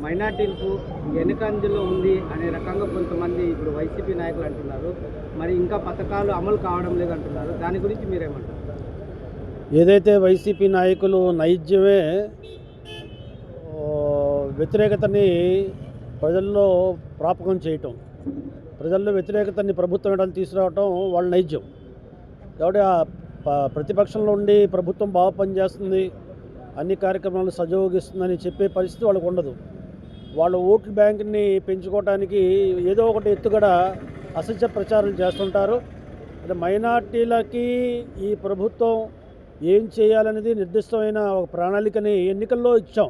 మైనార్టీలకు వెనుకంజలో ఉంది అనే రకంగా కొంతమంది ఇప్పుడు వైసీపీ నాయకులు అంటున్నారు. మరి ఇంకా పథకాలు అమలు కావడం లేదు అంటున్నారు దాని గురించి మీరేమంటారు? ఏదైతే వైసీపీ నాయకులు నైజ్యమే వ్యతిరేకతని ప్రజల్లో ప్రాపకం చేయటం ప్రజల్లో వ్యతిరేకతని ప్రభుత్వం ఎడలు తీసుకురావటం వాళ్ళ నైజ్యం కాబట్టి ఆ ప- ప్రతిపక్షంలో ఉండి ప్రభుత్వం బాగా పనిచేస్తుంది అన్ని కార్యక్రమాలు సజోగిస్తుందని చెప్పే పరిస్థితి వాళ్ళకు ఉండదు. వాళ్ళ ఓట్ల బ్యాంక్ని పెంచుకోవడానికి ఏదో ఒకటి ఎత్తుగడ అసత్య ప్రచారం చేస్తుంటారు. అంటే మైనార్టీలకి ఈ ప్రభుత్వం ఏం చేయాలనేది నిర్దిష్టమైన ఒక ప్రణాళికని ఎన్నికల్లో ఇచ్చాం.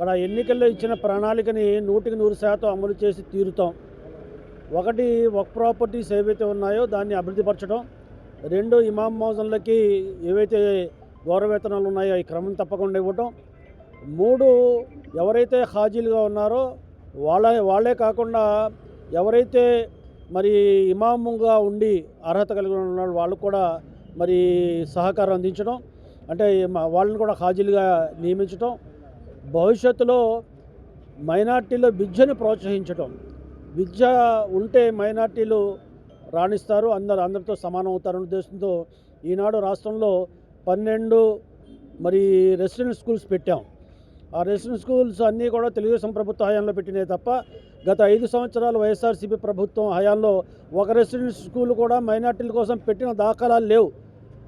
మరి ఆ ఎన్నికల్లో ఇచ్చిన ప్రణాళికని నూటికి నూరు శాతం అమలు చేసి తీరుతాం. ఒకటి వర్క్ ప్రాపర్టీస్ ఏవైతే ఉన్నాయో దాన్ని అభివృద్ధిపరచడం రెండు ఇమాం మౌజన్లకి ఏవైతే గౌరవేతనాలు ఉన్నాయో ఈ క్రమం తప్పకుండా ఇవ్వటం. మూడు ఎవరైతే హాజీలుగా ఉన్నారో వాళ్ళ వాళ్ళే కాకుండా ఎవరైతే మరి ఇమాముగా ఉండి అర్హత కలిగి ఉన్నారో వాళ్ళు కూడా మరి సహకారం అందించడం అంటే వాళ్ళని కూడా హాజీలుగా నియమించడం భవిష్యత్తులో మైనార్టీలో విద్యను ప్రోత్సహించడం. విద్య ఉంటే మైనార్టీలు రాణిస్తారు అందరు అందరితో సమానం అవుతారనే ఉద్దేశంతో ఈనాడు రాష్ట్రంలో పన్నెండు మరి రెసిడెంట్ స్కూల్స్ పెట్టాం. ఆ రెసిడెంట్ స్కూల్స్ అన్నీ కూడా తెలుగుదేశం ప్రభుత్వ హయాంలో పెట్టినాయి తప్ప గత ఐదు సంవత్సరాలు వైఎస్ఆర్సీపీ ప్రభుత్వం హయాంలో ఒక రెసిడెంట్ స్కూల్ కూడా మైనార్టీల కోసం పెట్టిన దాఖలాలు లేవు.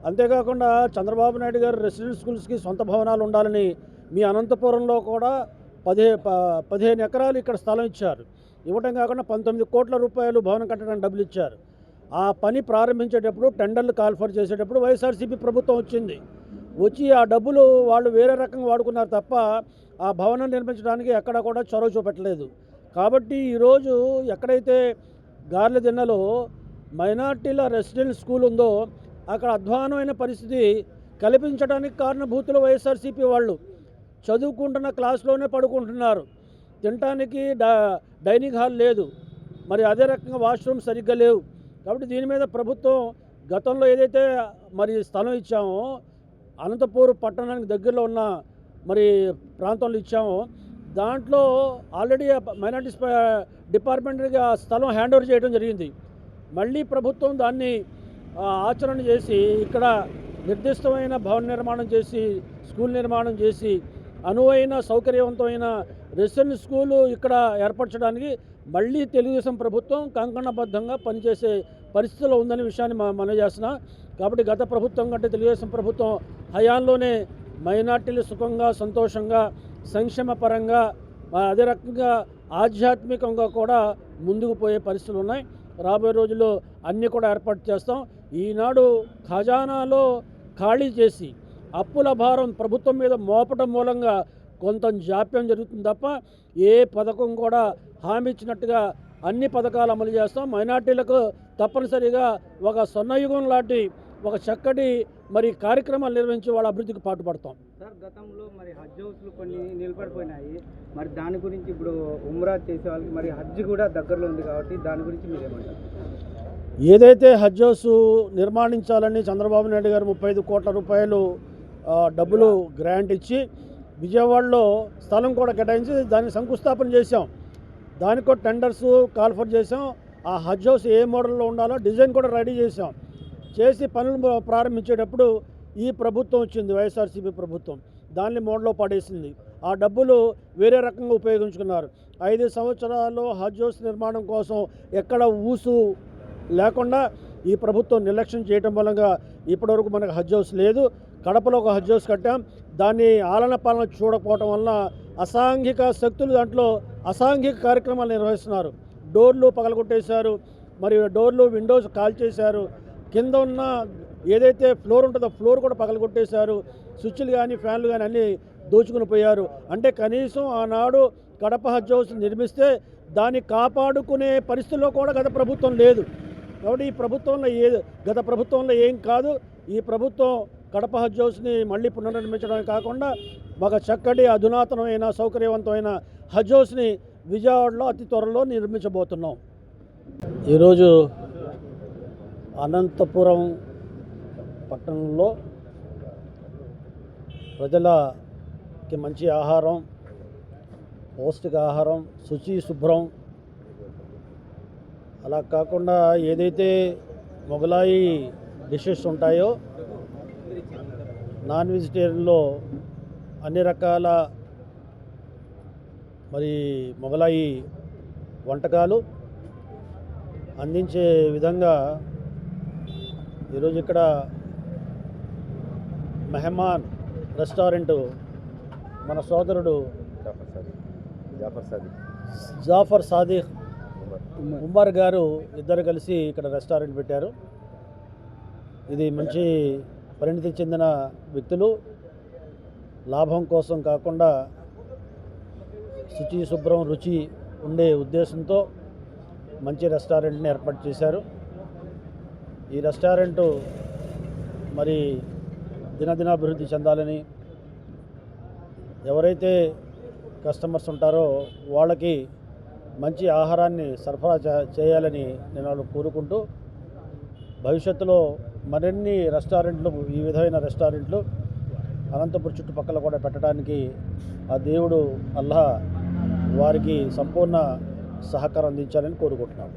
అంతేకాకుండా చంద్రబాబు నాయుడు గారు రెసిడెంట్ స్కూల్స్కి సొంత భవనాలు ఉండాలని మీ అనంతపురంలో కూడా పదే ప పదిహేను ఎకరాలు ఇక్కడ స్థలం ఇచ్చారు. ఇవ్వటం కాకుండా పంతొమ్మిది కోట్ల రూపాయలు భవనం కట్టడానికి డబ్బులు ఇచ్చారు. ఆ పని ప్రారంభించేటప్పుడు టెండర్లు కాల్ఫర్ చేసేటప్పుడు వైఎస్ఆర్సీపీ ప్రభుత్వం వచ్చింది. వచ్చి ఆ డబ్బులు వాళ్ళు వేరే రకంగా వాడుకున్నారు తప్ప ఆ భవనం నిర్మించడానికి ఎక్కడ కూడా చొరవ చూపెట్టలేదు. కాబట్టి ఈరోజు ఎక్కడైతే గార్ల దిన్నలో మైనార్టీల రెసిడెంట్ స్కూల్ ఉందో అక్కడ అధ్వానమైన పరిస్థితి కల్పించడానికి కారణభూతులు వైఎస్ఆర్సీపీ వాళ్ళు చదువుకుంటున్న క్లాస్లోనే పడుకుంటున్నారు. తినటానికి డైనింగ్ హాల్ లేదు. మరి అదే రకంగా వాష్రూమ్ సరిగ్గా లేవు. కాబట్టి దీని మీద ప్రభుత్వం గతంలో ఏదైతే మరి స్థలం ఇచ్చామో అనంతపూర్ పట్టణానికి దగ్గరలో ఉన్న మరి ప్రాంతంలో ఇచ్చాము. దాంట్లో ఆల్రెడీ మైనార్టీస్ డిపార్ట్మెంట్గా స్థలం హ్యాండ్ ఓవర్ చేయడం జరిగింది. మళ్ళీ ప్రభుత్వం దాన్ని ఆచరణ చేసి ఇక్కడ నిర్దిష్టమైన భవన నిర్మాణం చేసి స్కూల్ నిర్మాణం చేసి అనువైన సౌకర్యవంతమైన రెసిడెంట్ స్కూలు ఇక్కడ ఏర్పరచడానికి మళ్ళీ తెలుగుదేశం ప్రభుత్వం కంకణబద్ధంగా పనిచేసే పరిస్థితిలో ఉందనే విషయాన్ని మ- మనం చేస్తున్నా. కాబట్టి గత ప్రభుత్వం కంటే తెలుగుదేశం ప్రభుత్వం హయాంలోనే మైనార్టీలు సుఖంగా సంతోషంగా సంక్షేమ పరంగా అదే రకంగా ఆధ్యాత్మికంగా కూడా ముందుకు పోయే పరిస్థితులు ఉన్నాయి. రాబోయే రోజుల్లో అన్నీ కూడా ఏర్పాటు చేస్తాం. ఈనాడు ఖజానాలో ఖాళీ చేసి అప్పుల భారం ప్రభుత్వం మీద మోపడం మూలంగా కొంత జాప్యం జరుగుతుంది తప్ప ఏ పథకం కూడా హామీ ఇచ్చినట్టుగా అన్ని పథకాలు అమలు చేస్తాం. మైనార్టీలకు తప్పనిసరిగా ఒక స్వర్ణయుగం లాంటి ఒక చక్కటి మరి కార్యక్రమాలు నిర్వహించి వాళ్ళ అభివృద్ధికి పాటుపడతాం. సార్ గతంలో మరి హజ్ హౌస్లు కొన్ని నిలబడిపోయినాయి. మరి దాని గురించి ఇప్పుడు ఉమ్రా చేసే వాళ్ళకి మరి హజ్ కూడా దగ్గరలో ఉంది కాబట్టి దాని గురించి మీరేమంటారు? ఏదైతే హజ్ హౌస్ నిర్మాణించాలని చంద్రబాబు నాయుడు గారు ముప్పై ఐదు కోట్ల రూపాయలు డబ్బులు గ్రాంట్ ఇచ్చి విజయవాడలో స్థలం కూడా కేటాయించి దాన్ని శంకుస్థాపన చేశాం. దానికి కూడా టెండర్స్ కాల్ఫర్ చేసాం ఆ హజ్ హౌస్ ఏ మోడల్లో ఉండాలో డిజైన్ కూడా రెడీ చేసాం చేసి పనులు ప్రారంభించేటప్పుడు ఈ ప్రభుత్వం వచ్చింది వైఎస్ఆర్సీపీ ప్రభుత్వం. దాన్ని మోడలో పడేసింది. ఆ డబ్బులు వేరే రకంగా ఉపయోగించుకున్నారు. ఐదు సంవత్సరాల్లో హజ్ హౌస్ నిర్మాణం కోసం ఎక్కడ ఊసు లేకుండా ఈ ప్రభుత్వం నిర్లక్ష్యం చేయటం మూలంగా ఇప్పటివరకు మనకు హజ్ హౌస్ లేదు. కడపలో ఒక హజ్ హౌస్ కట్టాం. దాన్ని ఆలన పాలన చూడకపోవటం వలన అసాంఘిక శక్తులు దాంట్లో అసాంఘిక కార్యక్రమాలు నిర్వహిస్తున్నారు. డోర్లు పగలగొట్టేశారు. మరియు డోర్లు విండోస్ కాల్ చేశారు కింద ఉన్న ఏదైతే ఫ్లోర్ ఉంటుందో ఫ్లోర్ కూడా పగలగొట్టేశారు. స్విచ్లు కానీ ఫ్యాన్లు కానీ అన్నీ దోచుకుని పోయారు. అంటే కనీసం ఆనాడు కడప హజ్ హౌస్ నిర్మిస్తే దాన్ని కాపాడుకునే పరిస్థితిలో కూడా గత ప్రభుత్వం లేదు. కాబట్టి ఈ ప్రభుత్వంలో ఏ గత ప్రభుత్వంలో ఏం కాదు. ఈ ప్రభుత్వం కడప హజ్ హౌస్ని మళ్ళీ పునర్నిర్మించడమే కాకుండా ఒక చక్కటి అధునాతనమైన సౌకర్యవంతమైన హజ్ హౌస్ని విజయవాడలో అతి త్వరలో నిర్మించబోతున్నాం. ఈరోజు అనంతపురం పట్టణంలో ప్రజలకి మంచి ఆహారం పౌష్టికాహారం శుచి శుభ్రం. అలా కాకుండా ఏదైతే మొగలాయి డిషెస్ ఉంటాయో నాన్ వెజిటేరియన్లో అన్ని రకాల మరి మొగలాయి వంటకాలు అందించే విధంగా ఈరోజు ఇక్కడ మెహమాన్ రెస్టారెంట్ మన సోదరుడు జాఫర్ సాదిక్. జాఫర్ సాదిక్ ఉమర్. గారు ఇద్దరు కలిసి ఇక్కడ రెస్టారెంట్ పెట్టారు. ఇది మంచి పరిణితి చెందిన వ్యక్తులు. లాభం కోసం కాకుండా శుచి శుభ్రం రుచి ఉండే ఉద్దేశంతో మంచి రెస్టారెంట్ని ఏర్పాటు చేశారు. ఈ రెస్టారెంటు మరి దినదినాభివృద్ధి చెందాలని ఎవరైతే కస్టమర్స్ ఉంటారో వాళ్ళకి మంచి ఆహారాన్ని సరఫరా చే- చేయాలని నేను వాళ్ళు కోరుకుంటూ భవిష్యత్తులో మరిన్ని రెస్టారెంట్లు ఈ విధమైన రెస్టారెంట్లు అనంతపురం చుట్టుపక్కల కూడా పెట్టడానికి ఆ దేవుడు అల్లా వారికి సంపూర్ణ సహకారం అందించాలని కోరుకుంటున్నాను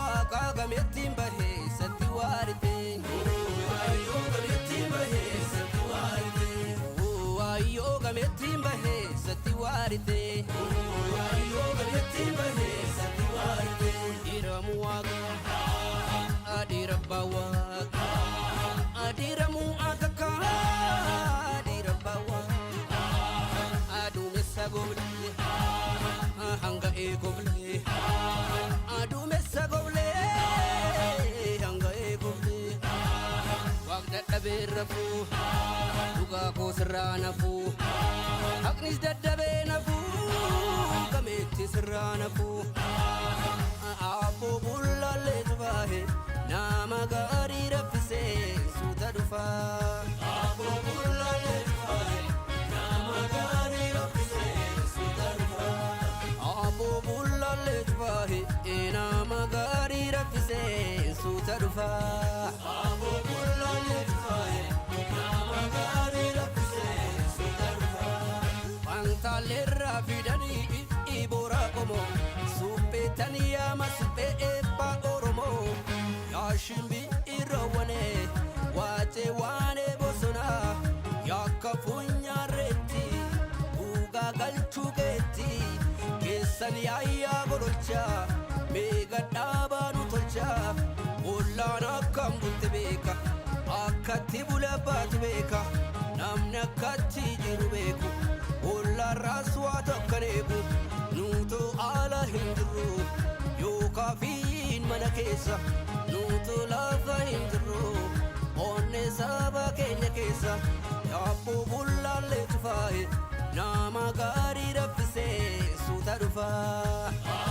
waarite Waayoo galatti bahee satti waarite Adiramu waaqa Adirabbaa waaqa Adiramu akaka Adirabbaa waaqa Aduumessa goblee hanga ee goblee Aduumessa goblee hanga ee goblee Waaqna dhabeerra fuu dhugaa koos irraa nafuu haqnis dadhabe. irraanaqu Abbuu bulaallee tubaahe nama gaarii raffisee suuta dhufaa. Abbuu bulaallee tubaahe nama gaarii raffisee suuta dhufaa. Abbuu bulaallee tubaahe nama gaarii raffisee suuta dhufaa. Abbuu bulaallee tubaahe nama gaarii raffisee suuta dhufaa. Wanta leerraa fidanii. Iboora qomoo supheetanii yaama suphee eebbaa oromoo yaashimbi irroowwanee waacee waanee bosonaa yaakka funyaarreetti dhugaa galchuu keetti keessan yaayyaa godolchaa meega dhaabaa nu tolchaa ollaan akkam bulte beeka akkatti bula baatu beeka namni akkatti jiru beeku ollarraas waa tokkan eegu nuutu ala hin jirru yookaa fiin mana keessa nuutu lafa hin jirru onne saba keenya keessa yaabboo bullaallee tufaaye nama gaarii raffisee suuta dhufaa.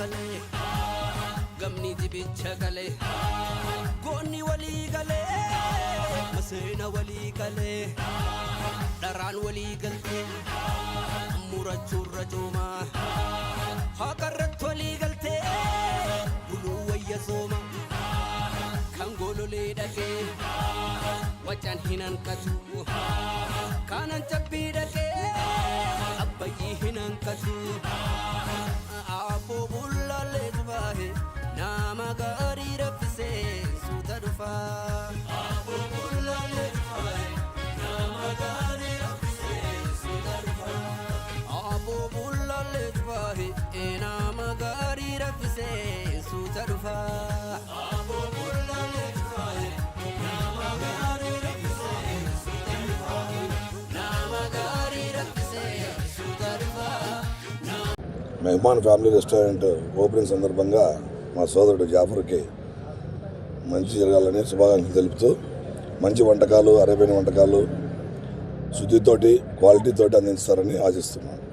gowwarraa dagalee gamni dibicha galee goonni walii galee maseena walii galee dharaan walii galtee murachuurra coomaa haqarratti walii galtee buluu wayya sooma kan gololee dhaqee wacan hin hanqatu kaanan cabbii dhaqee abbayyii hin hanqatu Mehmaan family restaurant opening సందర్భంగా మా సోదరుడు జాఫర్కి మంచి జరగాలని శుభాకాంక్షలు తెలుపుతూ మంచి వంటకాలు Arabian వంటకాలు శుద్ధితోటి క్వాలిటీతోటి అందిస్తారని ఆశిస్తున్నాను.